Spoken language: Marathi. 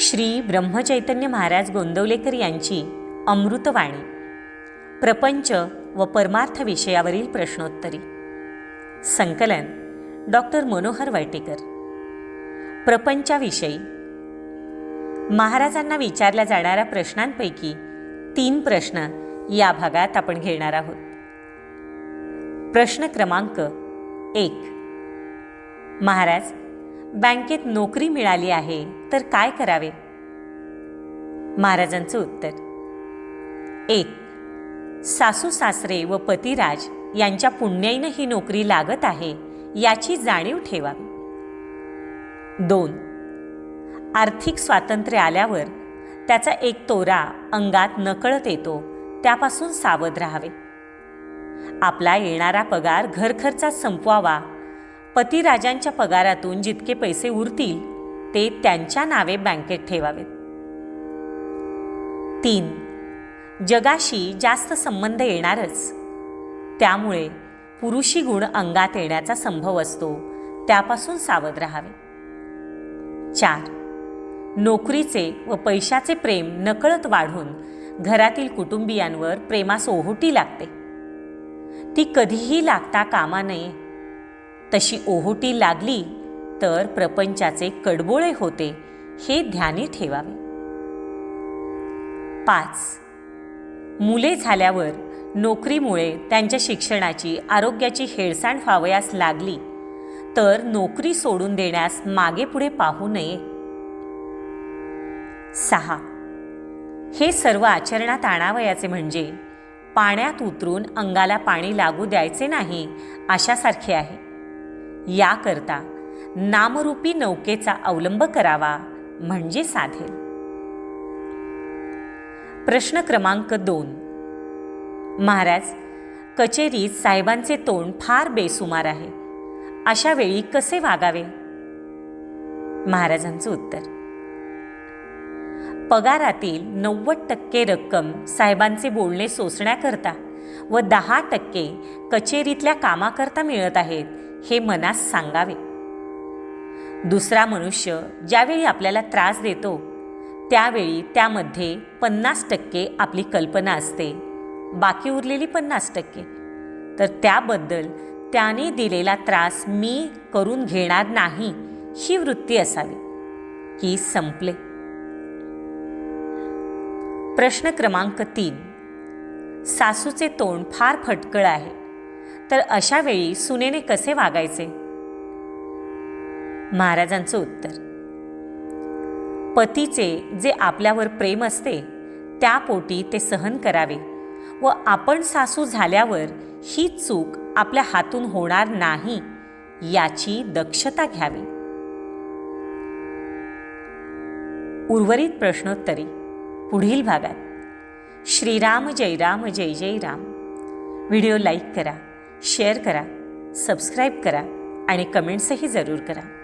श्री ब्रह्मचैतन्य महाराज गोंदवलेकर यांची अमृतवाणी. प्रपंच व परमार्थ विषयावरील प्रश्नोत्तरी. संकलन डॉक्टर मनोहर वाटेकर. प्रपंचाविषयी. महाराजांना विचारल्या जाणाऱ्या प्रश्नांपैकी तीन प्रश्न या भागात आपण घेणार आहोत. प्रश्न क्रमांक एक. महाराज बँकेत नोकरी मिळाली आहे तर काय करावे? महाराजांचं उत्तर. एक सासू सासरे व पतिराज यांच्या पुण्याईनं ही नोकरी लागत आहे याची जाणीव ठेवावी दोन आर्थिक स्वातंत्र्य आल्यावर त्याचा एक तोरा अंगात नकळत येतो त्यापासून सावध राहावे. आपला येणारा पगार घरखर्चात संपवावा पतिराजांच्या पगारातून जितके पैसे उरतील ते त्यांच्या नावे बँकेत ठेवावेत. तीन जगाशी जास्त संबंध येणारच. त्यामुळे पुरुषी गुण अंगात येण्याचा संभव असतो त्यापासून सावध राहावे. चार नोकरीचे व पैशाचे प्रेम नकळत वाढून घरातील कुटुंबियांवर प्रेमास ओहोटी लागते. ती कधीही लागता कामा नये तशी ओहोटी लागली तर प्रपंचाचे कडबोळे होते हे ध्यानी ठेवावे. पाच. मुले झाल्यावर नोकरीमुळे त्यांच्या शिक्षणाची आरोग्याची हेळसांड व्हावयास लागली तर नोकरी सोडून देण्यास मागे पुढे पाहू नये. सहा. हे सर्व आचरणात आणावयाचे म्हणजे पाण्यात उतरून अंगाला पाणी लागू द्यायचे नाही अशासारखे आहे. याकरता नामरूपी नौकेचा अवलंब करावा म्हणजे साधेल प्रश्न क्रमांक दोन. महाराज कचेरीत साहेबांचे तोंड फार बेसुमार आहे. अशा वेळी कसे वागावे? महाराजांचं उत्तर. पगारातील नव्वद टक्के रक्कम साहेबांचे बोलणे सोसण्याकरता व दहा टक्के कचेरीतल्या कामाकरता मिळत आहेत हे मनास सांगावे. दुसरा मनुष्य ज्यावेळी आपल्याला त्रास देतो त्यावेळी त्यामध्ये पन्नास टक्के आपली कल्पना असते. बाकी उरलेली पन्नास टक्के. तर त्याबद्दल त्याने दिलेला त्रास मी करून घेणार नाही ही वृत्ती असावी. की संपले. प्रश्न क्रमांक तीन. सासूचे तोंड फार फटकळ आहे. तर अशा वेळी सुनेने कसे वागायचे? महाराजांचं उत्तर. पतीचे जे आपल्यावर प्रेम असते त्या पोटी ते सहन करावे व आपण सासू झाल्यावर ही चूक आपल्या हातून होणार नाही याची दक्षता घ्यावी. उर्वरित प्रश्नोत्तरी. पुढील भागात. श्रीराम जय राम जय जय राम. व्हिडिओ लाईक करा. शेअर करा सबस्क्राईब करा आणि कमेंट्सही जरूर करा.